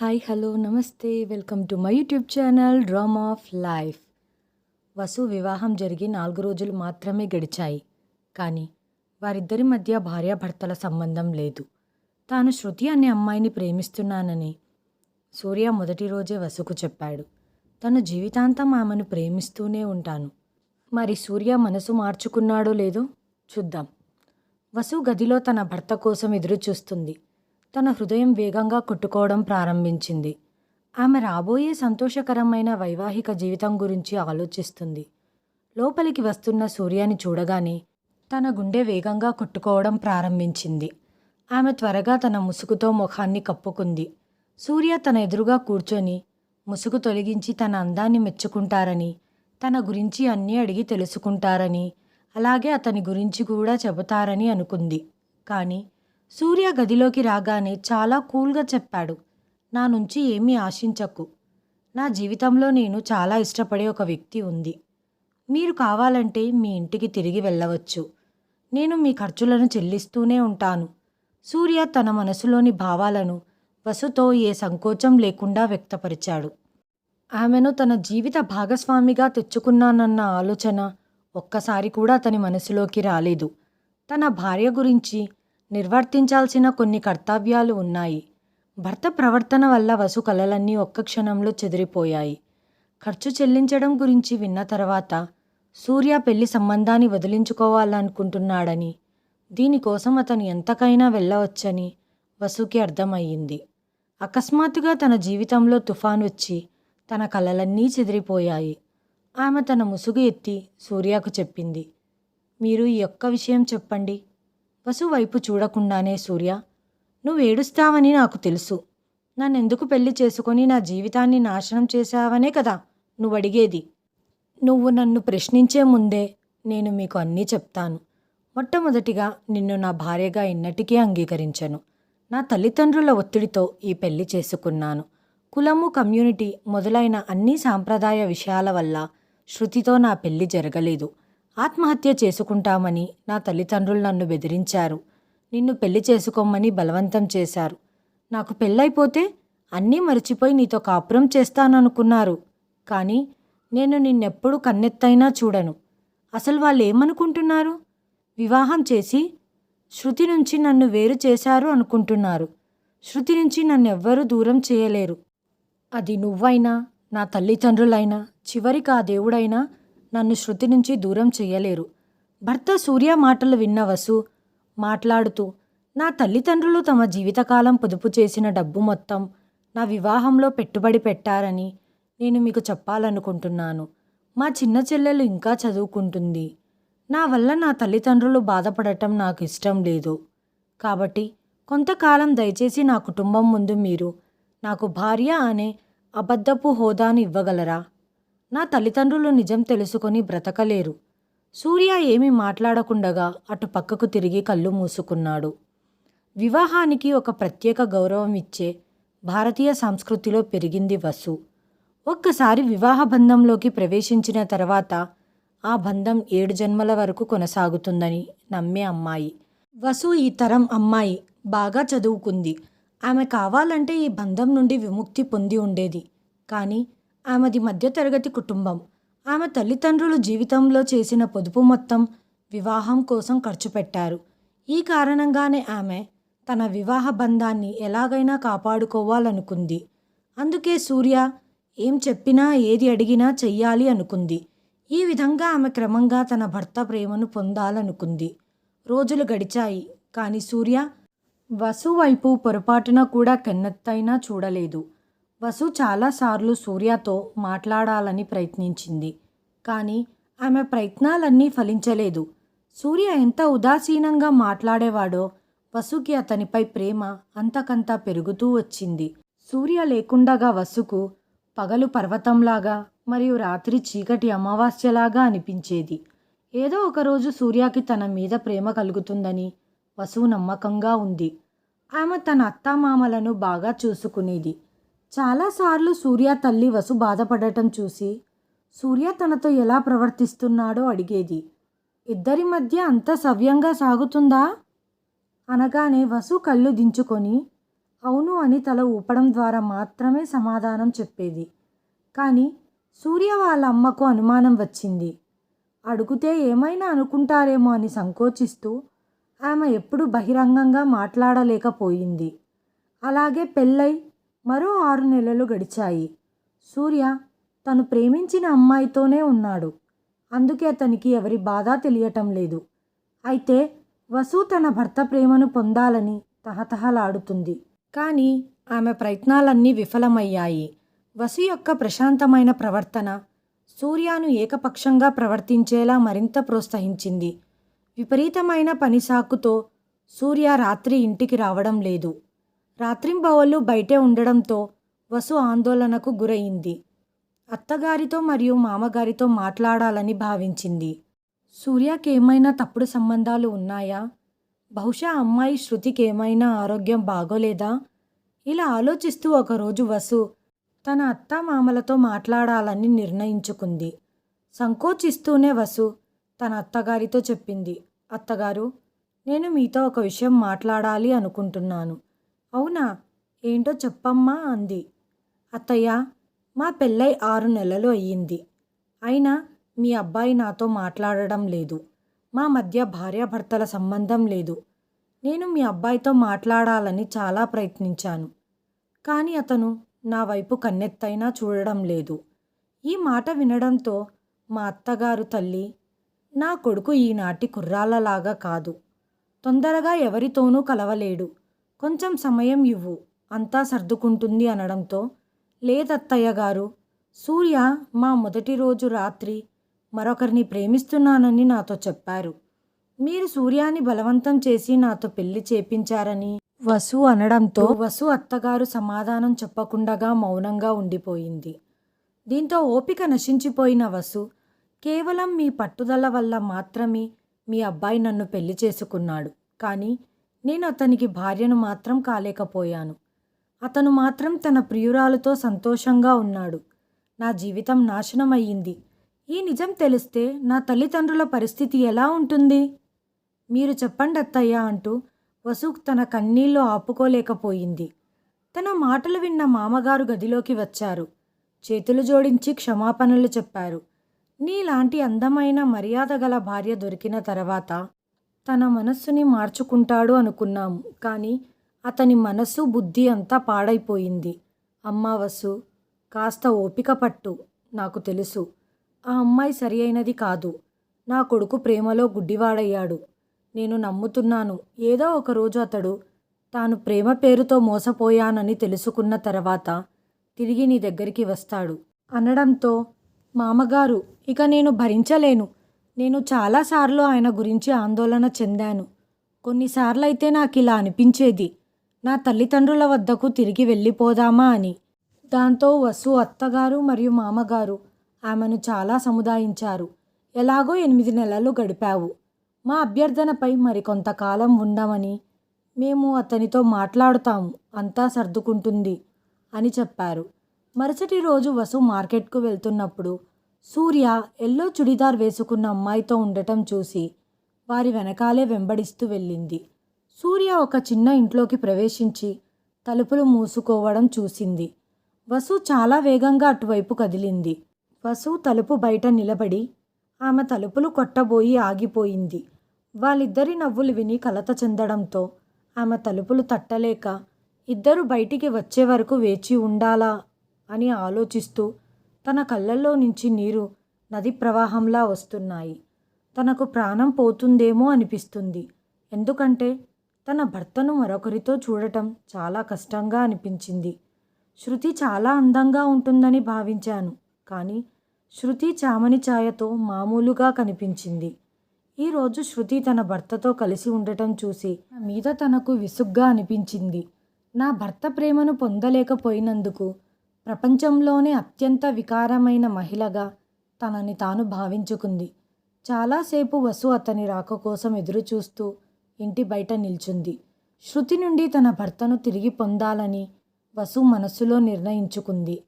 Hi hello నమస్తే. Welcome to my YouTube channel drama of life Vasu వివాహం జరిగి నాలుగు రోజులు మాత్రమే గడిచాయి. కానీ వారిద్దరి మధ్య భార్యాభర్తల సంబంధం లేదు. తాను శృతి అనే అమ్మాయిని ప్రేమిస్తున్నానని సూర్య మొదటి రోజే వసుకు చెప్పాడు. తను జీవితాంతం ఆమెను ప్రేమిస్తూనే ఉంటాను. మరి సూర్య మనసు మార్చుకున్నాడో లేదో చూద్దాం. వసు గదిలో తన భర్త కోసం ఎదురు చూస్తుంది తన హృదయం వేగంగా కొట్టుకోవడం ప్రారంభించింది. ఆమె రాబోయే సంతోషకరమైన వైవాహిక జీవితం గురించి ఆలోచిస్తుంది. లోపలికి వస్తున్న సూర్యాని చూడగానే తన గుండె వేగంగా కొట్టుకోవడం ప్రారంభించింది. ఆమె త్వరగా తన ముసుగుతో ముఖాన్ని కప్పుకుంది. సూర్య తన ఎదురుగా కూర్చొని ముసుగు తొలగించి తన అందాన్ని మెచ్చుకుంటారని తన గురించి అన్నీ అడిగి తెలుసుకుంటారని అలాగే అతని గురించి కూడా చెబుతారని అనుకుంది. కానీ సూర్య గదిలోకి రాగానే చాలా కూల్గా చెప్పాడు. నా నుంచి ఏమీ ఆశించకు. నా జీవితంలో నేను చాలా ఇష్టపడే ఒక వ్యక్తి ఉంది. మీరు కావాలంటే మీ ఇంటికి తిరిగి వెళ్ళవచ్చు. నేను మీ ఖర్చులను చెల్లిస్తూనే ఉంటాను. సూర్య తన మనసులోని భావాలను వసుతో ఏ సంకోచం లేకుండా వ్యక్తపరిచాడు. ఆమెను తన జీవిత భాగస్వామిగా తెచ్చుకున్నానన్న ఆలోచన ఒక్కసారి కూడా అతని మనసులోకి రాలేదు. తన భార్య గురించి నిర్వర్తించాల్సిన కొన్ని కర్తవ్యాలు ఉన్నాయి. భర్త ప్రవర్తన వల్ల వసు కలలన్నీ ఒక్క క్షణంలో చెదిరిపోయాయి. ఖర్చు చెల్లించడం గురించి విన్న తర్వాత సూర్య పెళ్ళి సంబంధాన్ని వదిలించుకోవాలనుకుంటున్నాడని దీనికోసం అతను ఎంతకైనా వెళ్ళవచ్చని వసుకి అర్థమయ్యింది. అకస్మాత్తుగా తన జీవితంలో తుఫాన్ వచ్చి తన కలలన్నీ చెదిరిపోయాయి. ఆమె తన ముసుగు ఎత్తి సూర్యకు చెప్పింది మీరు ఈ ఒక్క విషయం చెప్పండి. వసు వైపు చూడకుండానే సూర్య నువ్వు ఏడుస్తావని నాకు తెలుసు. నన్నెందుకు పెళ్ళి చేసుకొని నా జీవితాన్ని నాశనం చేశావనే కదా నువ్వు అడిగేది నువ్వు నన్ను ప్రశ్నించే ముందే నేను మీకు అన్నీ చెప్తాను. మొట్టమొదటిగా నిన్ను నా భార్యగా ఇన్నటికీ అంగీకరించను. నా తల్లిదండ్రుల ఒత్తిడితో ఈ పెళ్ళి చేసుకున్నాను. కులము కమ్యూనిటీ మొదలైన అన్ని సాంప్రదాయ విషయాల వల్ల శృతితో నా పెళ్ళి జరగలేదు. ఆత్మహత్య చేసుకుంటామని నా తల్లిదండ్రులు నన్ను బెదిరించారు. నిన్ను పెళ్ళి చేసుకోమని బలవంతం చేశారు. నాకు పెళ్ళైపోతే అన్నీ మర్చిపోయి నీతో కాపురం చేస్తాననుకున్నారు. కానీ నేను నిన్నెప్పుడు కన్నెత్తైనా చూడను. అసలు వాళ్ళు ఏమనుకుంటున్నారు వివాహం చేసి శృతి నుంచి నన్ను వేరు చేశారు అనుకుంటున్నారు. శృతి నుంచి నన్ను ఎవ్వరూ దూరం చేయలేరు. అది నువ్వైనా నా తల్లిదండ్రులైనా చివరికి ఆ దేవుడైనా నన్ను శృతి నుంచి దూరం చేయలేరు భర్త సూర్య మాటలు విన్న వసు మాట్లాడుతూ నా తల్లిదండ్రులు తమ జీవితకాలం పొదుపు చేసిన డబ్బు మొత్తం నా వివాహంలో పెట్టుబడి పెట్టారని నేను మీకు చెప్పాలనుకుంటున్నాను. మా చిన్న చెల్లెలు ఇంకా చదువుకుంటుంది. నా వల్ల నా తల్లిదండ్రులు బాధపడటం నాకు ఇష్టం లేదు. కాబట్టి కొంతకాలం దయచేసి నా కుటుంబం ముందు మీరు నాకు భార్య అనే అబద్ధపు హోదాను ఇవ్వగలరా? నా తల్లిదండ్రులు నిజం తెలుసుకొని బ్రతకలేరు. సూర్య ఏమీ మాట్లాడకుండగా అటు పక్కకు తిరిగి కళ్ళు మూసుకున్నాడు. వివాహానికి ఒక ప్రత్యేక గౌరవం ఇచ్చే భారతీయ సంస్కృతిలో పెరిగింది వసు. ఒక్కసారి వివాహ బంధంలోకి ప్రవేశించిన తర్వాత ఆ బంధం ఏడు జన్మల వరకు కొనసాగుతుందని నమ్మే అమ్మాయి. వసు ఈ తరం అమ్మాయి బాగా చదువుకుంది. ఆమె కావాలంటే ఈ బంధం నుండి విముక్తి పొంది ఉండేది. కానీ ఆమెది మధ్యతరగతి కుటుంబం. ఆమె తల్లిదండ్రులు జీవితంలో చేసిన పొదుపు మొత్తం వివాహం కోసం ఖర్చు పెట్టారు. ఈ కారణంగానే ఆమె తన వివాహ బంధాన్ని ఎలాగైనా కాపాడుకోవాలనుకుంది. అందుకే సూర్య ఏం చెప్పినా ఏది అడిగినా చెయ్యాలి అనుకుంది. ఈ విధంగా ఆమె క్రమంగా తన భర్త ప్రేమను పొందాలనుకుంది. రోజులు గడిచాయి కానీ సూర్య వసు వైపు పొరపాటున కూడా కన్నెత్తైనా చూడలేదు. వసు చాలాసార్లు సూర్యతో మాట్లాడాలని ప్రయత్నించింది. కానీ ఆమె ప్రయత్నాలన్నీ ఫలించలేదు. సూర్య ఎంత ఉదాసీనంగా మాట్లాడేవాడో వసుకి అతనిపై ప్రేమ అంతకంతా పెరుగుతూ వచ్చింది. సూర్య లేకుండగా వసుకు పగలు పర్వతంలాగా మరియు రాత్రి చీకటి అమావాస్యలాగా అనిపించేది. ఏదో ఒకరోజు సూర్యకి తన మీద ప్రేమ కలుగుతుందని వసువు నమ్మకంగా ఉంది. ఆమె తన అత్తామామలను బాగా చూసుకునేది. చాలాసార్లు సూర్య తల్లి వసు బాధపడటం చూసి సూర్య తనతో ఎలా ప్రవర్తిస్తున్నాడో అడిగేది. ఇద్దరి మధ్య అంత సవ్యంగా సాగుతుందా? అనగానే వసు కళ్ళు దించుకొని అవును అని తల ఊపడం ద్వారా మాత్రమే సమాధానం చెప్పేది. కానీ సూర్య వాళ్ళ అమ్మకు అనుమానం వచ్చింది. అడిగితే ఏమైనా అనుకుంటారేమో అని సంకోచిస్తూ ఆమె ఎప్పుడు బహిరంగంగా మాట్లాడలేకపోయింది. అలాగే పెళ్ళై మరో ఆరు నెలలు గడిచాయి. సూర్య తను ప్రేమించిన అమ్మాయితోనే ఉన్నాడు. అందుకే అతనికి ఎవరి బాధ తెలియటం లేదు. అయితే వసు తన భర్త ప్రేమను పొందాలని తహతహలాడుతుంది. కానీ ఆమె ప్రయత్నాలన్నీ విఫలమయ్యాయి. వసు యొక్క ప్రశాంతమైన ప్రవర్తన సూర్యను ఏకపక్షంగా ప్రవర్తించేలా మరింత ప్రోత్సహించింది. విపరీతమైన పని సాకుతో సూర్య రాత్రి ఇంటికి రావడం లేదు. రాత్రింబవళ్ళు బయటే ఉండడంతో వసు ఆందోళనకు గురయింది. అత్తగారితో మరియు మామగారితో మాట్లాడాలని భావించింది. సూర్యకి ఏమైనా తప్పుడు సంబంధాలు ఉన్నాయా? బహుశా అమ్మాయి శృతికి ఏమైనా ఆరోగ్యం బాగోలేదా? ఇలా ఆలోచిస్తూ ఒకరోజు వసు తన అత్త మామలతో మాట్లాడాలని నిర్ణయించుకుంది. సంకోచిస్తూనే వసు తన అత్తగారితో చెప్పింది. అత్తగారు నేను మీతో ఒక విషయం మాట్లాడాలి అనుకుంటున్నాను. అవునా? ఏంటో చెప్పమ్మా అంది. అత్తయ్య మా పెళ్ళై ఆరు నెలలు అయ్యింది. అయినా మీ అబ్బాయి నాతో మాట్లాడడం లేదు. మా మధ్య భార్యాభర్తల సంబంధం లేదు. నేను మీ అబ్బాయితో మాట్లాడాలని చాలా ప్రయత్నించాను. కానీ అతను నా వైపు కన్నెత్తైనా చూడడం లేదు. ఈ మాట వినడంతో మా అత్తగారు తల్లి నా కొడుకు ఈనాటి కుర్రాళ్ళలాగా కాదు. తొందరగా ఎవరితోనూ కలవలేడు. కొంచెం సమయం ఇవ్వు అంతా సర్దుకుంటుంది అనడంతో లేదత్తయ్య గారు సూర్య మా మొదటి రోజు రాత్రి మరొకరిని ప్రేమిస్తున్నానని నాతో చెప్పారు. మీరు సూర్యాని బలవంతం చేసి నాతో పెళ్ళి చేపించారని వసు అనడంతో వసు అత్తగారు సమాధానం చెప్పకుండగా మౌనంగా ఉండిపోయింది. దీంతో ఓపిక నశించిపోయిన వసు కేవలం మీ పట్టుదల వల్ల మాత్రమే మీ అబ్బాయి నన్ను పెళ్ళి చేసుకున్నాడు. కానీ నేను అతనికి భార్యను మాత్రం కాలేకపోయాను. అతను మాత్రం తన ప్రియురాలతో సంతోషంగా ఉన్నాడు. నా జీవితం నాశనం అయ్యింది ఈ నిజం తెలిస్తే నా తల్లిదండ్రుల పరిస్థితి ఎలా ఉంటుంది? మీరు చెప్పండి అత్తయ్య అంటూ వసుక్ తన కన్నీళ్ళు ఆపుకోలేకపోయింది. తన మాటలు విన్న మామగారు గదిలోకి వచ్చారు. చేతులు జోడించి క్షమాపణలు చెప్పారు. నీలాంటి అందమైన మర్యాద గల భార్య దొరికిన తర్వాత తన మనస్సుని మార్చుకుంటాడు అనుకున్నాము. కానీ అతని మనస్సు బుద్ధి అంతా పాడైపోయింది. అమ్మా వసు కాస్త ఓపిక పట్టు నాకు తెలుసు. ఆ అమ్మాయి సరి అయినది కాదు. నా కొడుకు ప్రేమలో గుడ్డివాడయ్యాడు. నేను నమ్ముతున్నాను. ఏదో ఒకరోజు అతడు తాను ప్రేమ పేరుతో మోసపోయానని తెలుసుకున్న తర్వాత తిరిగి నీ దగ్గరికి వస్తాడు. అనడంతో మామగారు ఇక నేను భరించలేను. నేను చాలాసార్లు ఆయన గురించి ఆందోళన చెందాను. కొన్నిసార్లు అయితే నాకు ఇలా అనిపించేది. నా తల్లిదండ్రుల వద్దకు తిరిగి వెళ్ళిపోదామా అని. దాంతో వసు అత్తగారు మరియు మామగారు ఆమెను చాలా సముదాయించారు. ఎలాగో ఎనిమిది నెలలు గడిపావు. మా అభ్యర్థనపై మరికొంతకాలం ఉండమని మేము అతనితో మాట్లాడుతాము. అంతా సర్దుకుంటుంది అని చెప్పారు. మరుసటి రోజు వసు మార్కెట్కు వెళ్తున్నప్పుడు సూర్య ఎల్లో చుడిదార్ వేసుకున్న అమ్మాయితో ఉండటం చూసి వారి వెనకాలే వెంబడిస్తూ వెళ్ళింది. సూర్య ఒక చిన్న ఇంట్లోకి ప్రవేశించి తలుపులు మూసుకోవడం చూసింది. వసు చాలా వేగంగా అటువైపు కదిలింది. వసు తలుపు బయట నిలబడి ఆమె తలుపులు కొట్టబోయి ఆగిపోయింది. వాళ్ళిద్దరి నవ్వులు విని కలత చెందడంతో ఆమె తలుపులు తట్టలేక ఇద్దరు బయటికి వచ్చే వరకు వేచి ఉండాలా? అని ఆలోచిస్తూ తన కళ్ళల్లో నుంచి నీరు నది ప్రవాహంలా వస్తున్నాయి. తనకు ప్రాణం పోతుందేమో అనిపిస్తుంది. ఎందుకంటే తన భర్తను మరొకరితో చూడటం చాలా కష్టంగా అనిపించింది. శృతి చాలా అందంగా ఉంటుందని భావించాను. కానీ శృతి చామని ఛాయతో మామూలుగా కనిపించింది. ఈరోజు శృతి తన భర్తతో కలిసి ఉండటం చూసి మీద తనకు విసుగ్గా అనిపించింది. నా భర్త ప్రేమను పొందలేకపోయినందుకు ప్రపంచంలోనే అత్యంత వికారమైన మహిళగా తనని తాను భావించుకుంది. చాలాసేపు వసు అతని రాక కోసం ఎదురుచూస్తూ ఇంటి బయట నిల్చుంది. శృతి నుండి తన భర్తను తిరిగి పొందాలని వసు మనస్సులో నిర్ణయించుకుంది.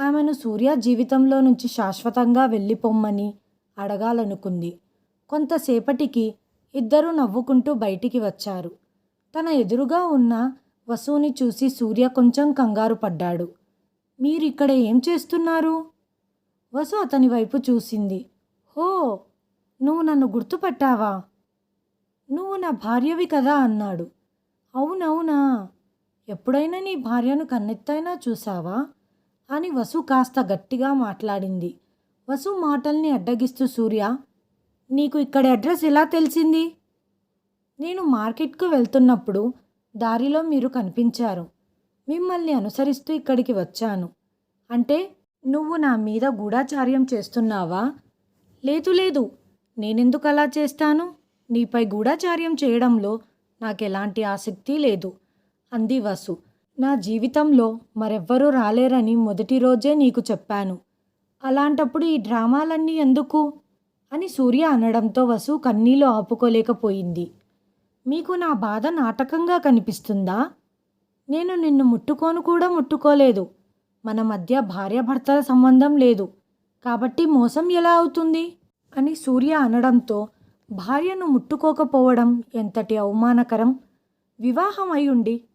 ఆమెను సూర్య జీవితంలో నుంచి శాశ్వతంగా వెళ్ళిపోమ్మని అడగాలనుకుంది. కొంతసేపటికి ఇద్దరూ నవ్వుకుంటూ బయటికి వచ్చారు. తన ఎదురుగా ఉన్న వసుని చూసి సూర్య కొంచెం కంగారు పడ్డాడు. మీరు ఇక్కడ ఏం చేస్తున్నారు? వసు అతని వైపు చూసింది. హో నువ్వు నన్ను గుర్తుపట్టావా? నువ్వు నా భార్యవి కదా అన్నాడు. అవునవునా? ఎప్పుడైనా నీ భార్యను కన్నెత్తైనా చూసావా? అని వసు కాస్త గట్టిగా మాట్లాడింది. వసు మాటల్ని అడ్డగిస్తూ సూర్య నీకు ఇక్కడ అడ్రస్ ఎలా తెలిసింది? నేను మార్కెట్కు వెళ్తున్నప్పుడు దారిలో మీరు కనిపించారు. మిమ్మల్ని అనుసరిస్తూ ఇక్కడికి వచ్చాను. అంటే నువ్వు నా మీద గూఢాచార్యం చేస్తున్నావా? లేదు లేదు. నేనెందుకు అలా చేస్తాను? నీపై గూఢాచార్యం చేయడంలో నాకెలాంటి ఆసక్తి లేదు. అంది వసు. నా జీవితంలో మరెవ్వరూ రాలేరని మొదటి రోజే నీకు చెప్పాను. అలాంటప్పుడు ఈ డ్రామాలన్నీ ఎందుకు? అని సూర్య అనడంతో వసు కన్నీళ్ళు ఆపుకోలేకపోయింది. మీకు నా బాధ నాటకంగా కనిపిస్తుందా? నేను నిన్ను ముట్టుకోను కూడా ముట్టుకోలేదు. మన మధ్య భార్యాభర్తల సంబంధం లేదు. కాబట్టి మోసం ఎలా అవుతుంది? అని సూర్య అనడంతో భార్యను ముట్టుకోకపోవడం ఎంతటి అవమానకరం? వివాహం అయి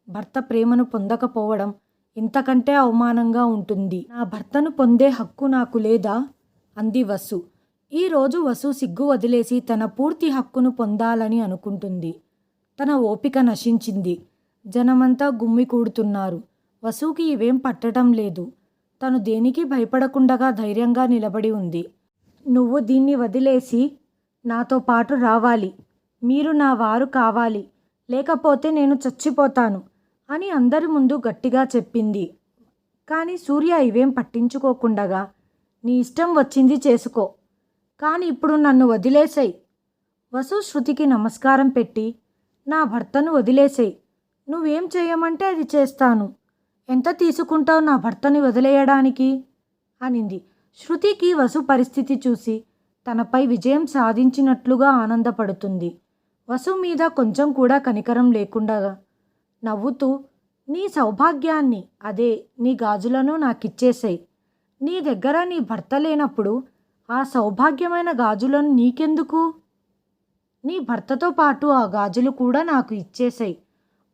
భర్త ప్రేమను పొందకపోవడం ఇంతకంటే అవమానంగా ఉంటుంది. నా భర్తను పొందే హక్కు నాకు లేదా? అంది వసు. ఈరోజు వసు సిగ్గు వదిలేసి తన పూర్తి హక్కును పొందాలని అనుకుంటుంది. తన ఓపిక నశించింది. జనమంతా గుమ్మి కూడుతున్నారు. వసుకి ఇవేం పట్టడం లేదు. తను దేనికి భయపడకుండగా ధైర్యంగా నిలబడి ఉంది. నువ్వు దీన్ని వదిలేసి నాతో పాటు రావాలి. మీరు నా వారు కావాలి. లేకపోతే నేను చచ్చిపోతాను అని అందరి ముందు గట్టిగా చెప్పింది. కానీ సూర్య ఇవేం పట్టించుకోకుండగా నీ ఇష్టం వచ్చింది చేసుకో. కానీ ఇప్పుడు నన్ను వదిలేసేయ్. వసు శృతికి నమస్కారం పెట్టి నా భర్తను వదిలేసేయ్. నువ్వేం చేయమంటే అది చేస్తాను. ఎంత తీసుకుంటావు నా భర్తని వదిలేయడానికి? అనింది. శృతికి వసు పరిస్థితి చూసి తనపై విజయం సాధించినట్లుగా ఆనందపడుతుంది. వసు మీద కొంచెం కూడా కనికరం లేకుండా నవ్వుతూ నీ సౌభాగ్యాన్ని అదే నీ గాజులను నాకిచ్చేసాయి. నీ దగ్గర నీ భర్త లేనప్పుడు ఆ సౌభాగ్యమైన గాజులను నీకెందుకు? నీ భర్తతో పాటు ఆ గాజులు కూడా నాకు ఇచ్చేసాయి.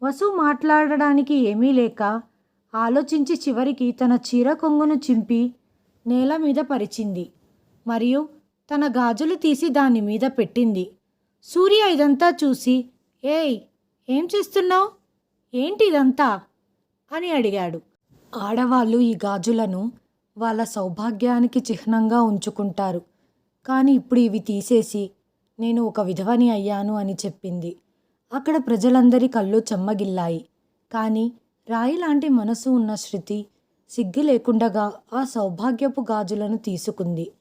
వసు మాట్లాడడానికి ఏమీ లేక ఆలోచించి చివరికి తన చీర కొంగును చింపి నేల మీద పరిచింది. మరియు తన గాజులు తీసి దాని మీద పెట్టింది. సూర్య ఇదంతా చూసి ఏయ్ ఏం చేస్తున్నావు? ఏంటి ఇదంతా అని అడిగాడు. ఆడవాళ్ళు ఈ గాజులను వాళ్ళ సౌభాగ్యానికి చిహ్నంగా ఉంచుకుంటారు. కానీ ఇప్పుడు ఇవి తీసేసి నేను ఒక విధవని అయ్యాను అని చెప్పింది. అక్కడ ప్రజలందరి కళ్ళు చెమ్మగిల్లాయి. కానీ రాయి లాంటి మనసు ఉన్న శృతి సిగ్గు లేకుండగా ఆ సౌభాగ్యపు గాజులను తీసుకుంది.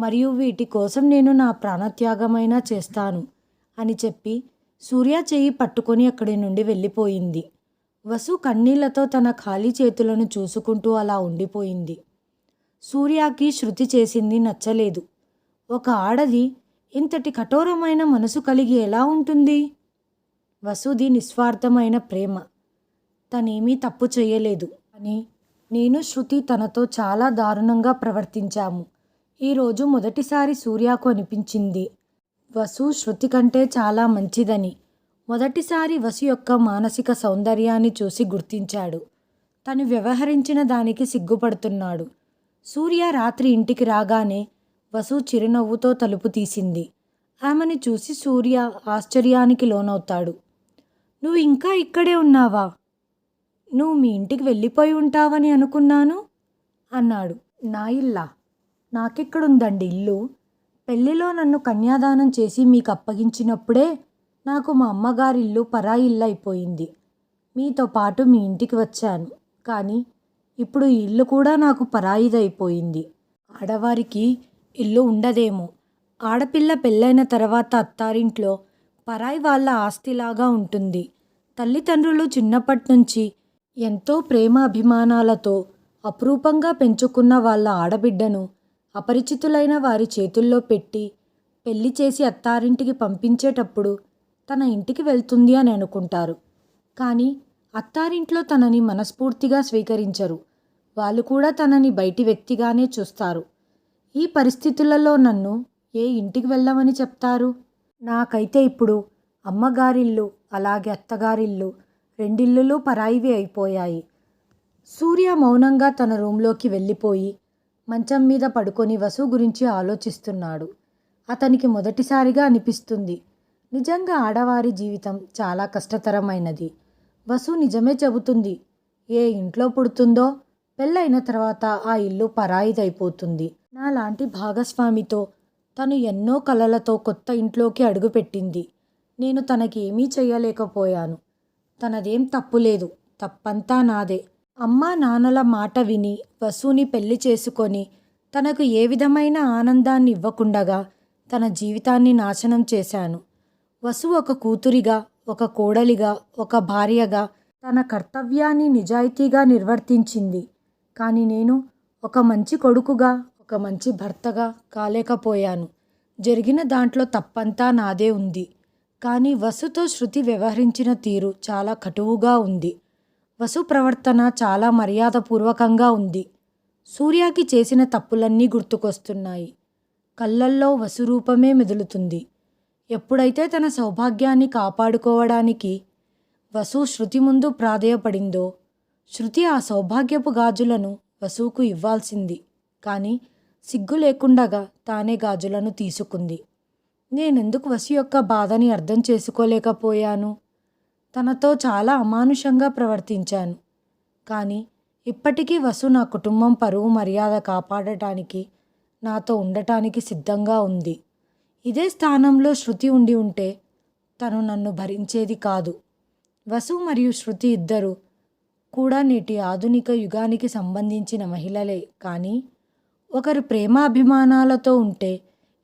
మరియు వీటి కోసం నేను నా ప్రాణత్యాగమైనా చేస్తాను అని చెప్పి సూర్య చెయ్యి పట్టుకొని అక్కడి నుండి వెళ్ళిపోయింది. వసు కన్నీళ్ళతో తన ఖాళీ చేతులను చూసుకుంటూ అలా ఉండిపోయింది. సూర్యకి శృతి చేసింది నచ్చలేదు. ఒక ఆడది ఇంతటి కఠోరమైన మనసు కలిగి ఎలా ఉంటుంది? వసుది నిస్వార్థమైన ప్రేమ. తనేమీ తప్పు చేయలేదు. అని నేను శృతి తనతో చాలా దారుణంగా ప్రవర్తించాము. ఈరోజు మొదటిసారి సూర్యకు అనిపించింది. వసు శృతి కంటే చాలా మంచిదని. మొదటిసారి వసు యొక్క మానసిక సౌందర్యాన్ని చూసి గుర్తించాడు. తను వ్యవహరించిన దానికి సిగ్గుపడుతున్నాడు. సూర్య రాత్రి ఇంటికి రాగానే వసు చిరునవ్వుతో తలుపు తీసింది. ఆమెని చూసి సూర్య ఆశ్చర్యానికి లోనవుతాడు. నువ్వు ఇంకా ఇక్కడే ఉన్నావా? నువ్వు మీ ఇంటికి వెళ్ళిపోయి ఉంటావని అనుకున్నాను అన్నాడు. నా ఇల్లా నాకెక్కడుందండి ఇల్లు? పెళ్ళిలో నన్ను కన్యాదానం చేసి మీకు అప్పగించినప్పుడే నాకు మా అమ్మగారి ఇల్లు పరాయి ఇల్లు అయిపోయింది మీతో పాటు మీ ఇంటికి వచ్చాను కానీ ఇప్పుడు ఈ ఇల్లు కూడా నాకు పరాయిదైపోయింది. ఆడవారికి ఇల్లు ఉండదేమో. ఆడపిల్ల పెళ్ళైన తర్వాత అత్తారింట్లో పరాయి వాళ్ళ ఆస్తిలాగా ఉంటుంది. తల్లిదండ్రులు చిన్నప్పటి నుంచి ఎంతో ప్రేమ అభిమానాలతో అపురూపంగా పెంచుకున్న వాళ్ళ ఆడబిడ్డను అపరిచితులైన వారి చేతుల్లో పెట్టి పెళ్ళి చేసి అత్తారింటికి పంపించేటప్పుడు తన ఇంటికి వెళ్తుంది అని అనుకుంటారు. కానీ అత్తారింట్లో తనని మనస్ఫూర్తిగా స్వీకరించరు. వాళ్ళు కూడా తనని బయటి వ్యక్తిగానే చూస్తారు. ఈ పరిస్థితులలో నన్ను ఏ ఇంటికి వెళ్ళమని చెప్తారు? నాకైతే ఇప్పుడు అమ్మగారిల్లు అలాగే అత్తగారిల్లు రెండిల్లులు పరాయివి అయిపోయాయి. సూర్య మౌనంగా తన రూంలోకి వెళ్ళిపోయి మంచం మీద పడుకొని వసు గురించి ఆలోచిస్తున్నాడు. అతనికి మొదటిసారిగా అనిపిస్తుంది నిజంగా ఆడవారి జీవితం చాలా కష్టతరమైనది. వసు నిజమే చెబుతుంది ఏ ఇంట్లో పుడుతుందో పెళ్ళైన తర్వాత ఆ ఇల్లు పరాయిదైపోతుంది. నాలాంటి భాగస్వామితో తను ఎన్నో కలలతో కొత్త ఇంట్లోకి అడుగుపెట్టింది నేను తనకి ఏమీ చేయలేకపోయాను తనదేం తప్పులేదు. తప్పంతా నాదే. అమ్మా నాన్నల మాట విని వసుని పెళ్ళి చేసుకొని తనకు ఏ విధమైన ఆనందాన్ని ఇవ్వకుండగా తన జీవితాన్ని నాశనం చేశాను. వసు ఒక కూతురిగా ఒక కోడలిగా ఒక భార్యగా తన కర్తవ్యాన్ని నిజాయితీగా నిర్వర్తించింది. కానీ నేను ఒక మంచి కొడుకుగా ఒక మంచి భర్తగా కాలేకపోయాను. జరిగిన దాంట్లో తప్పంతా నాదే ఉంది. కానీ వసుతో శృతి వ్యవహరించిన తీరు చాలా కటువుగా ఉంది. వసు ప్రవర్తన చాలా మర్యాదపూర్వకంగా ఉంది. సూర్యకి చేసిన తప్పులన్నీ గుర్తుకొస్తున్నాయి. కళ్ళల్లో వసు రూపమే మెదులుతుంది. ఎప్పుడైతే తన సౌభాగ్యాన్ని కాపాడుకోవడానికి వసు శృతి ముందు ప్రాధేయపడిందో శృతి ఆ సౌభాగ్యపు గాజులను వసుకు ఇవ్వాల్సింది. కానీ సిగ్గు లేకుండగా తానే గాజులను తీసుకుంది. నేనెందుకు వసు యొక్క బాధని అర్థం చేసుకోలేకపోయాను? తనతో చాలా అమానుషంగా ప్రవర్తించాను. కానీ ఇప్పటికీ వసు నా కుటుంబం పరువు మర్యాద కాపాడటానికి నాతో ఉండటానికి సిద్ధంగా ఉంది. ఇదే స్థానంలో శృతి ఉండి ఉంటే తను నన్ను భరించేది కాదు. వసు మరియు శృతి ఇద్దరు కూడా నేటి ఆధునిక యుగానికి సంబంధించిన మహిళలే. కానీ ఒకరు ప్రేమాభిమానాలతో ఉంటే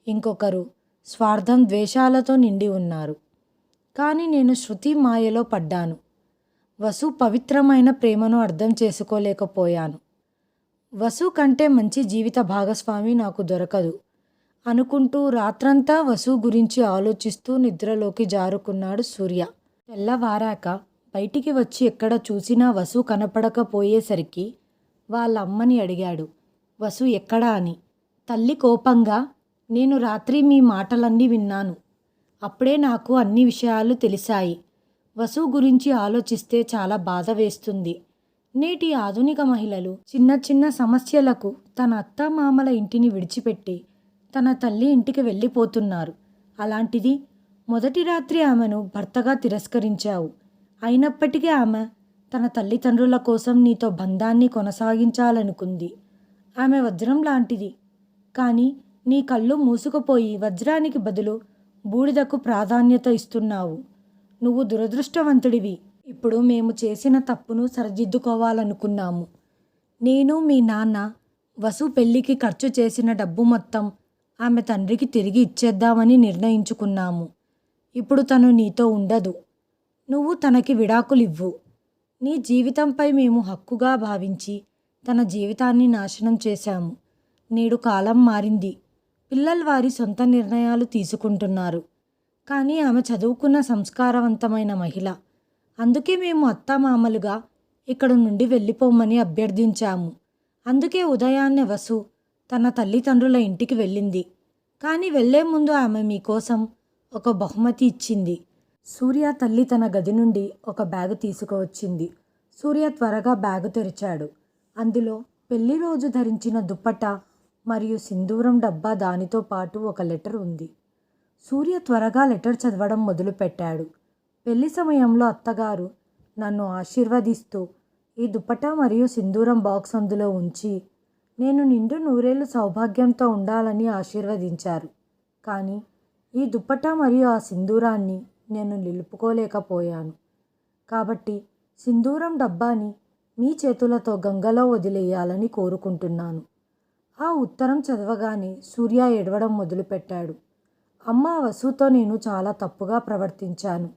ఇంకొకరు స్వార్థం ద్వేషాలతో నిండి ఉన్నారు. కానీ నేను శృతి మాయలో పడ్డాను. వసు పవిత్రమైన ప్రేమను అర్థం చేసుకోలేకపోయాను. వసు కంటే మంచి జీవిత భాగస్వామి నాకు దొరకదు. అనుకుంటూ రాత్రంతా వసు గురించి ఆలోచిస్తూ నిద్రలోకి జారుకున్నాడు సూర్య. తెల్లవారాక బయటికి వచ్చి ఎక్కడ చూసినా వసు కనపడకపోయేసరికి వాళ్ళ అమ్మని అడిగాడు. వసు ఎక్కడా అని. తల్లి కోపంగా నేను రాత్రి మీ మాటలన్నీ విన్నాను. అప్పుడే నాకు అన్ని విషయాలు తెలిసాయి వసు గురించి ఆలోచిస్తే చాలా బాధ వేస్తుంది. నేటి ఆధునిక మహిళలు చిన్న చిన్న సమస్యలకు తన అత్త మామల ఇంటిని విడిచిపెట్టి తన తల్లి ఇంటికి వెళ్ళిపోతున్నారు. అలాంటిది మొదటి రాత్రి ఆమెను భర్తగా తిరస్కరించావు. అయినప్పటికీ ఆమె తన తల్లిదండ్రుల కోసం నీతో బంధాన్ని కొనసాగించాలనుకుంది. ఆమె వజ్రం లాంటిది. కానీ నీ కళ్ళు మూసుకుపోయి వజ్రానికి బదులు బూడిదకు ప్రాధాన్యత ఇస్తున్నావు. నువ్వు దురదృష్టవంతుడివి. ఇప్పుడు మేము చేసిన తప్పును సరిదిద్దుకోవాలనుకున్నాము. నేను మీ నాన్న వసు పెళ్ళికి ఖర్చు చేసిన డబ్బు మొత్తం ఆమె తండ్రికి తిరిగి ఇచ్చేద్దామని నిర్ణయించుకున్నాము. ఇప్పుడు తను నీతో ఉండదు. నువ్వు తనకి విడాకులివ్వు. నీ జీవితంపై మేము హక్కుగా భావించి తన జీవితాన్ని నాశనం చేశాము. నేడు కాలం మారింది. పిల్లలు వారి సొంత నిర్ణయాలు తీసుకుంటున్నారు. కానీ ఆమె చదువుకున్న సంస్కారవంతమైన మహిళ. అందుకే మేము అత్తామామలుగా ఇక్కడ నుండి వెళ్ళిపోమని అభ్యర్థించాము. అందుకే ఉదయాన్నే వసు తన తల్లిదండ్రుల ఇంటికి వెళ్ళింది. కానీ వెళ్ళే ముందు ఆమె మీకోసం ఒక బహుమతి ఇచ్చింది. సూర్య తల్లి తన గది నుండి ఒక బ్యాగు తీసుకువచ్చింది. సూర్య త్వరగా బ్యాగు తెరిచాడు. అందులో పెళ్ళి రోజు ధరించిన దుప్పట మరియు సింధూరం డబ్బా దానితో పాటు ఒక లెటర్ ఉంది. సూర్య త్వరగా లెటర్ చదవడం మొదలుపెట్టాడు. పెళ్ళి సమయంలో అత్తగారు నన్ను ఆశీర్వదిస్తూ ఈ దుప్పట మరియు సింధూరం బాక్స్ అందులో ఉంచి నేను నిండు నూరేళ్ళు సౌభాగ్యంతో ఉండాలని ఆశీర్వదించారు. కానీ ఈ దుప్పట మరియు ఆ సింధూరాన్ని నేను నిలుపుకోలేకపోయాను. కాబట్టి సింధూరం డబ్బాని మీ చేతులతో గంగలో వదిలేయాలని కోరుకుంటున్నాను. ఆ ఉత్తరం చదవగానే సూర్య ఎడవడం మొదలుపెట్టాడు. అమ్మ వసుతో నేను చాలా తప్పుగా ప్రవర్తించాను.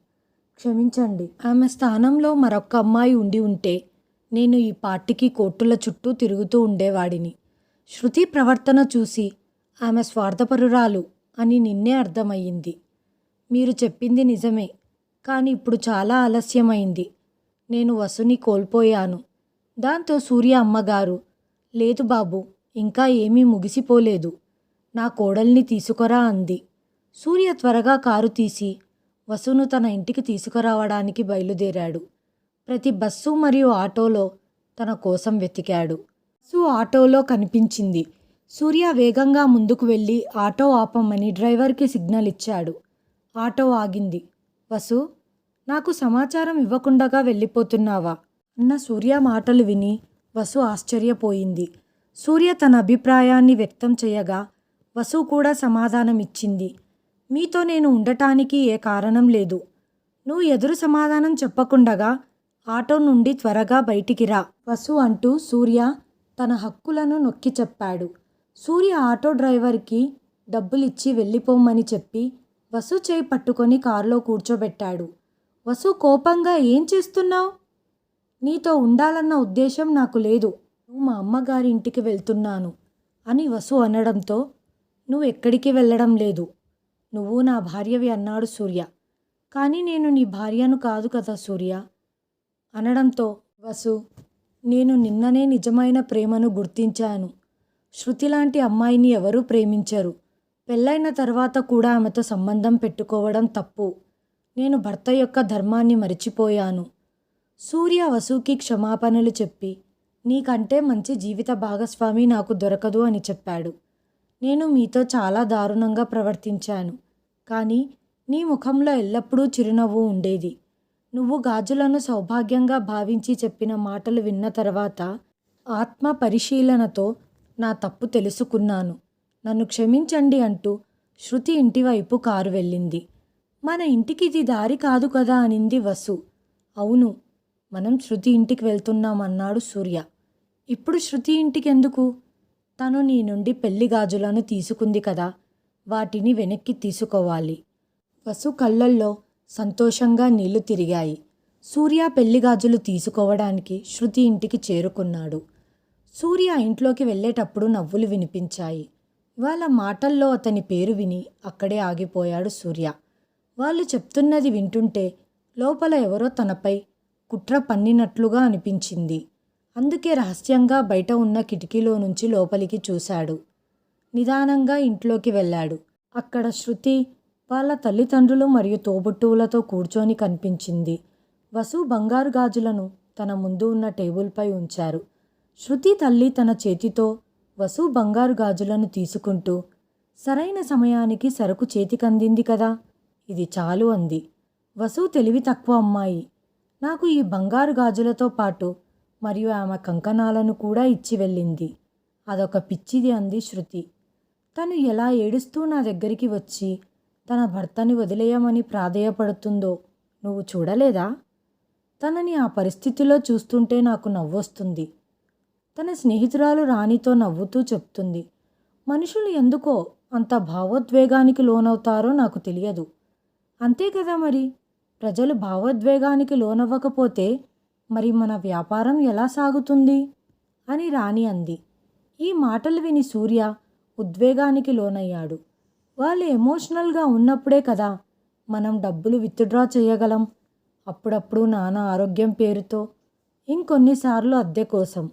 క్షమించండి. ఆమె స్థానంలో మరొక అమ్మాయి ఉండి ఉంటే నేను ఈ పార్టీకి కోర్టుల చుట్టూ తిరుగుతూ ఉండేవాడిని. శృతి ప్రవర్తన చూసి ఆమె స్వార్థపరురాలు అని నిన్నే అర్థమయ్యింది. మీరు చెప్పింది నిజమే కానీ ఇప్పుడు చాలా ఆలస్యమైంది. నేను వసుని కోల్పోయాను. దాంతో సూర్య అమ్మగారు లేదు బాబు ఇంకా ఏమీ ముగిసిపోలేదు. నా కోడల్ని తీసుకురా అంది. సూర్య త్వరగా కారు తీసి వసును తన ఇంటికి తీసుకురావడానికి బయలుదేరాడు. ప్రతి బస్సు మరియు ఆటోలో తన కోసం వెతికాడు. బస్సు ఆటోలో కనిపించింది. సూర్య వేగంగా ముందుకు వెళ్ళి ఆటో ఆపమని డ్రైవర్కి సిగ్నల్ ఇచ్చాడు. ఆటో ఆగింది. వసు నాకు సమాచారం ఇవ్వకుండగా వెళ్ళిపోతున్నావా? అన్న సూర్య మాటలు విని వసు ఆశ్చర్యపోయింది. సూర్య తన అభిప్రాయాన్ని వ్యక్తం చేయగా వసు కూడా సమాధానం ఇచ్చింది మీతో నేను ఉండటానికి ఏ కారణం లేదు. నువ్వు ఎదురు సమాధానం చెప్పకుండగా ఆటో నుండి త్వరగా బయటికి రా వసు అంటూ సూర్య తన హక్కులను నొక్కి చెప్పాడు. సూర్య ఆటో డ్రైవర్కి డబ్బులిచ్చి వెళ్ళిపోమని చెప్పి వసు చేయి పట్టుకొని కారులో కూర్చోబెట్టాడు. వసు కోపంగా ఏం చేస్తున్నావు? నీతో ఉండాలన్న ఉద్దేశం నాకు లేదు. నువ్వు మా అమ్మగారి ఇంటికి వెళ్తున్నాను అని వసు అనడంతో నువ్వు ఎక్కడికి వెళ్ళడం లేదు. నువ్వు నా భార్యవి అన్నాడు సూర్య. కానీ నేను నీ భార్యను కాదు కదా సూర్య అనడంతో వసు నేను నిన్ననే నిజమైన ప్రేమను గుర్తించాను. శృతి లాంటి అమ్మాయిని ఎవరూ ప్రేమించరు. పెళ్ళైన తర్వాత కూడా ఆమెతో సంబంధం పెట్టుకోవడం తప్పు. నేను భర్త యొక్క ధర్మాన్ని మరిచిపోయాను. సూర్య వసుకి క్షమాపణలు చెప్పి నీకంటే మంచి జీవిత భాగస్వామి నాకు దొరకదు అని చెప్పాడు. నేను మీతో చాలా దారుణంగా ప్రవర్తించాను కానీ నీ ముఖంలో ఎల్లప్పుడూ చిరునవ్వు ఉండేది. నువ్వు గాజులను సౌభాగ్యంగా భావించి చెప్పిన మాటలు విన్న తర్వాత ఆత్మ పరిశీలనతో నా తప్పు తెలుసుకున్నాను. నన్ను క్షమించండి అంటూ శృతి ఇంటివైపు కారు వెళ్ళింది. మన ఇంటికి ఇది దారి కాదు కదా అనింది వసు. అవును మనం శృతి ఇంటికి వెళ్తున్నాం అన్నాడు సూర్య. ఇప్పుడు శృతి ఇంటికి ఎందుకు తను నీ నుండి పెళ్ళి గాజులను తీసుకుంది కదా వాటిని వెనక్కి తీసుకోవాలి. వసు కళ్ళల్లో సంతోషంగా నీళ్ళు తిరిగాయి. సూర్య పెళ్ళి గాజులు తీసుకోవడానికి శృతి ఇంటికి చేరుకున్నాడు. సూర్య ఇంట్లోకి వెళ్ళేటప్పుడు నవ్వులు వినిపించాయి. వాళ్ళ మాటల్లో అతని పేరు విని అక్కడే ఆగిపోయాడు సూర్య. వాళ్ళు చెప్తున్నది వింటుంటే లోపల ఎవరో తనపై కుట్ర పన్నినట్లుగా అనిపించింది. అందుకే రహస్యంగా బయట ఉన్న కిటికీలో నుంచి లోపలికి చూశాడు. నిదానంగా ఇంట్లోకి వెళ్ళాడు. అక్కడ శృతి వాళ్ళ తల్లిదండ్రులు మరియు తోబుట్టువులతో కూర్చొని కనిపించింది. వసు బంగారు గాజులను తన ముందు ఉన్న టేబుల్పై ఉంచారు. శృతి తల్లి తన చేతితో వసు బంగారు గాజులను తీసుకుంటూ సరైన సమయానికి సరుకు చేతికందింది కదా? ఇది చాలు అంది. వసు తెలివి తక్కువ అమ్మాయి. నాకు ఈ బంగారు గాజులతో పాటు మరియు ఆమె కంకణాలను కూడా ఇచ్చి వెళ్ళింది. అదొక పిచ్చిది అంది శృతి. తను ఎలా ఏడుస్తూ నా దగ్గరికి వచ్చి తన భర్తని వదిలేయమని ప్రాధేయపడుతుందో నువ్వు చూడలేదా? తనని ఆ పరిస్థితిలో చూస్తుంటే నాకు నవ్వొస్తుంది. తన స్నేహితురాలు రాణితో నవ్వుతూ చెప్తుంది మనుషులు ఎందుకో అంత భావోద్వేగానికి లోనవుతారో నాకు తెలియదు. అంతే కదా మరి? ప్రజలు భావోద్వేగానికి లోనవ్వకపోతే మరి మన వ్యాపారం ఎలా సాగుతుంది? అని రాణి అంది. ఈ మాటలు విని సూర్య ఉద్వేగానికి లోనయ్యాడు. వాళ్ళు ఎమోషనల్గా ఉన్నప్పుడే కదా మనం డబ్బులు విత్డ్రా చేయగలం? అప్పుడప్పుడు నాన్న ఆరోగ్యం పేరుతో. ఇంకొన్నిసార్లు అద్దె కోసం.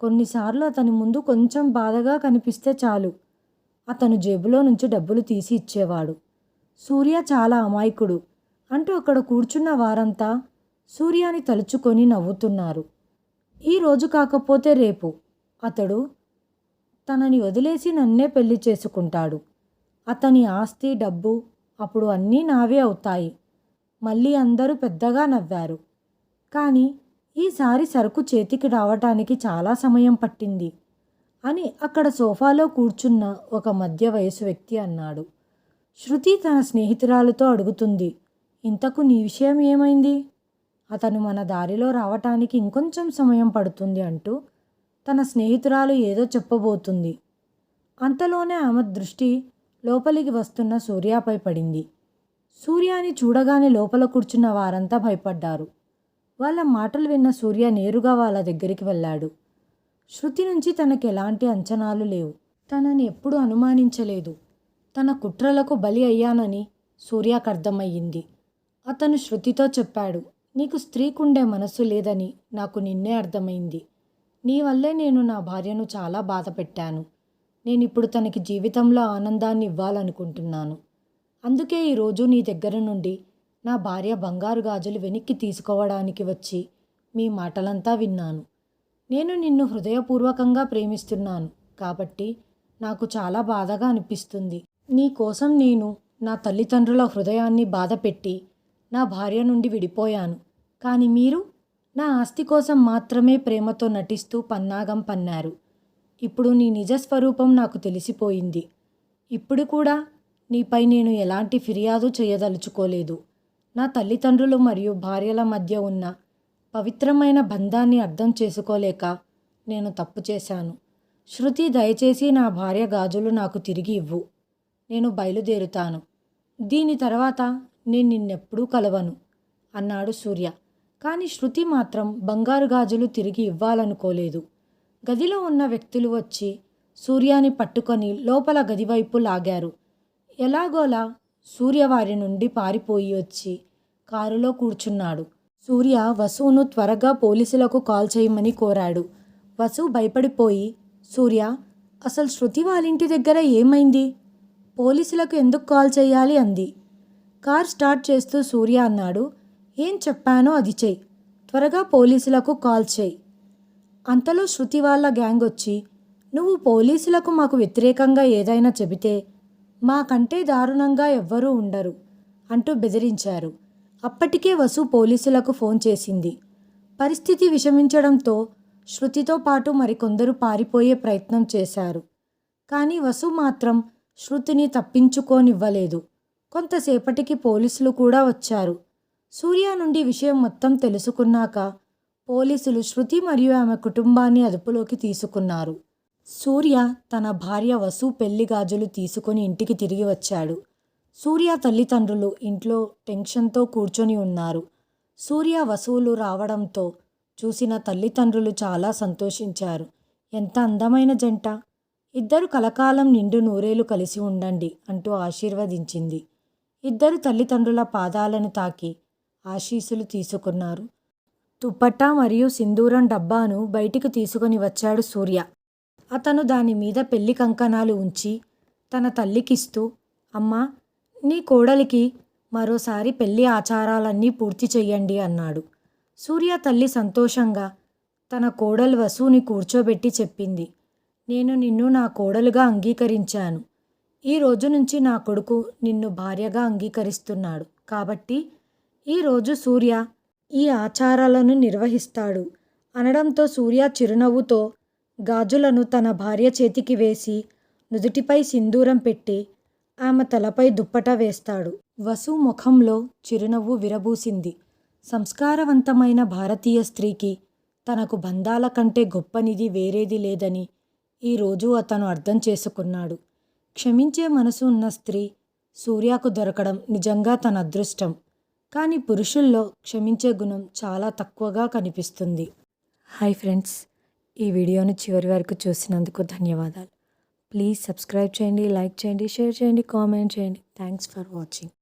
కొన్నిసార్లు అతని ముందు కొంచెం బాధగా కనిపిస్తే చాలు. అతను జేబులో నుంచి డబ్బులు తీసి ఇచ్చేవాడు. సూర్య చాలా అమాయకుడు. అంటూ అక్కడ కూర్చున్న వారంతా సూర్యాని తలుచుకొని నవ్వుతున్నారు. ఈ రోజు కాకపోతే రేపు అతడు తనని వదిలేసి నన్నే పెళ్ళి చేసుకుంటాడు. అతని ఆస్తి డబ్బు అప్పుడు అన్నీ నావే అవుతాయి. మళ్ళీ అందరూ పెద్దగా నవ్వారు. కానీ ఈసారి సరుకు చేతికి రావటానికి చాలా సమయం పట్టింది అని అక్కడ సోఫాలో కూర్చున్న ఒక మధ్య వయసు వ్యక్తి అన్నాడు. శృతి తన స్నేహితురాలతో అడుగుతుంది. ఇంతకు నీ విషయం ఏమైంది? అతను మన దారిలో రావటానికి ఇంకొంచెం సమయం పడుతుంది అంటూ తన స్నేహితురాలు ఏదో చెప్పబోతుంది. అంతలోనే ఆమె దృష్టి లోపలికి వస్తున్న సూర్యాపై పడింది. సూర్యాని చూడగానే లోపల కూర్చున్న వారంతా భయపడ్డారు. వాళ్ళ మాటలు విన్న సూర్య నేరుగా వాళ్ళ దగ్గరికి వెళ్ళాడు. శృతి నుంచి తనకు ఎలాంటి అంచనాలు లేవు. తనని ఎప్పుడూ అనుమానించలేదు. తన కుట్రలకు బలి అయ్యానని సూర్యకు అర్థమయ్యింది. అతను శృతితో చెప్పాడు నీకు స్త్రీకుండే మనసు లేదని నాకు నిన్నే అర్థమైంది. నీ వల్లే నేను నా భార్యను చాలా బాధ పెట్టాను. నేను ఇప్పుడు తనకి జీవితంలో ఆనందాన్ని ఇవ్వాలనుకుంటున్నాను. అందుకే ఈరోజు నీ దగ్గర నుండి నా భార్య బంగారు గాజులు వెనక్కి తీసుకోవడానికి వచ్చి మీ మాటలంతా విన్నాను. నేను నిన్ను హృదయపూర్వకంగా ప్రేమిస్తున్నాను కాబట్టి నాకు చాలా బాధగా అనిపిస్తుంది. నీ కోసం నేను నా తల్లిదండ్రుల హృదయాన్ని బాధపెట్టి నా భార్య నుండి విడిపోయాను. కానీ మీరు నా ఆస్తి కోసం మాత్రమే ప్రేమతో నటిస్తూ పన్నాగం పన్నారు. ఇప్పుడు నీ నిజ స్వరూపం నాకు తెలిసిపోయింది. ఇప్పుడు కూడా నీపై నేను ఎలాంటి ఫిర్యాదు చేయదలుచుకోలేదు. నా తల్లిదండ్రులు మరియు భార్యల మధ్య ఉన్న పవిత్రమైన బంధాన్ని అర్థం చేసుకోలేక నేను తప్పు చేశాను. శృతి దయచేసి నా భార్య గాజులు నాకు తిరిగి ఇవ్వు. నేను బయలుదేరుతాను. దీని తర్వాత నేను నిన్నెప్పుడూ కలవను అన్నాడు సూర్య. కానీ శృతి మాత్రం బంగారు గాజులు తిరిగి ఇవ్వాలనుకోలేదు. గదిలో ఉన్న వ్యక్తులు వచ్చి సూర్యాని పట్టుకొని లోపల గదివైపు లాగారు. ఎలాగోలా సూర్య వారి నుండి పారిపోయి వచ్చి కారులో కూర్చున్నాడు. సూర్య వసువును త్వరగా పోలీసులకు కాల్ చేయమని కోరాడు. వసు భయపడిపోయి సూర్య అసలు శృతి వాళ్ళింటి దగ్గర ఏమైంది? పోలీసులకు ఎందుకు కాల్ చేయాలి అంది. కార్ స్టార్ట్ చేస్తూ సూర్య అన్నాడు ఏం చెప్పానో అది చెయ్యి త్వరగా పోలీసులకు కాల్ చేయి. అంతలో శృతి వాళ్ళ గ్యాంగ్ వచ్చి నువ్వు పోలీసులకు మాకు వ్యతిరేకంగా ఏదైనా చెబితే మాకంటే దారుణంగా ఎవ్వరూ ఉండరు అంటూ బెదిరించారు. అప్పటికే వసు పోలీసులకు ఫోన్ చేసింది. పరిస్థితి విషమించడంతో శృతితో పాటు మరికొందరు పారిపోయే ప్రయత్నం చేశారు. కానీ వసు మాత్రం శృతిని తప్పించుకోనివ్వలేదు. కొంతసేపటికి పోలీసులు కూడా వచ్చారు. సూర్య నుండి విషయం మొత్తం తెలుసుకున్నాక పోలీసులు శృతి మరియు ఆమె కుటుంబాన్ని అదుపులోకి తీసుకున్నారు. సూర్య తన భార్య వసు పెళ్ళి గాజులు తీసుకుని ఇంటికి తిరిగి వచ్చాడు. సూర్య తల్లిదండ్రులు ఇంట్లో టెన్షన్తో కూర్చొని ఉన్నారు. సూర్య వసువులు రావడంతో చూసిన తల్లిదండ్రులు చాలా సంతోషించారు. ఎంత అందమైన జంట. ఇద్దరు కలకాలం నిండు నూరేలు కలిసి ఉండండి అంటూ ఆశీర్వదించింది. ఇద్దరు తల్లిదండ్రుల పాదాలను తాకి ఆశీస్సులు తీసుకున్నారు. దుప్పట్టా మరియు సింధూరం డబ్బాను బయటికి తీసుకొని వచ్చాడు సూర్య. అతను దాని మీద పెళ్ళి కంకణాలు ఉంచి తన తల్లికిస్తూ అమ్మా నీ కోడలికి మరోసారి పెళ్ళి ఆచారాలన్నీ పూర్తి చెయ్యండి అన్నాడు. సూర్య తల్లి సంతోషంగా తన కోడలు వసూని కూర్చోబెట్టి చెప్పింది. నేను నిన్ను నా కోడలుగా అంగీకరించాను. ఈ రోజు నుంచి నా కొడుకు నిన్ను భార్యగా అంగీకరిస్తున్నాడు. కాబట్టి ఈరోజు సూర్య ఈ ఆచారాలను నిర్వహిస్తాడు. అనడంతో సూర్య చిరునవ్వుతో గాజులను తన భార్య చేతికి వేసి నుదుటిపై సింధూరం పెట్టి ఆమె తలపై దుప్పట వేస్తాడు. వసు ముఖంలో చిరునవ్వు విరబూసింది. సంస్కారవంతమైన భారతీయ స్త్రీకి తనకు బంధాల కంటే గొప్పనిది వేరేది లేదని ఈరోజు అతను అర్థం చేసుకున్నాడు. క్షమించే మనసు ఉన్న స్త్రీ సూర్యకు దొరకడం నిజంగా తన అదృష్టం. కానీ పురుషుల్లో క్షమించే గుణం చాలా తక్కువగా కనిపిస్తుంది. హాయ్ ఫ్రెండ్స్ ఈ వీడియోను చివరి వరకు చూసినందుకు ధన్యవాదాలు. ప్లీజ్ సబ్స్క్రైబ్ చేయండి లైక్ చేయండి షేర్ చేయండి కామెంట్ చేయండి. Thanks for watching.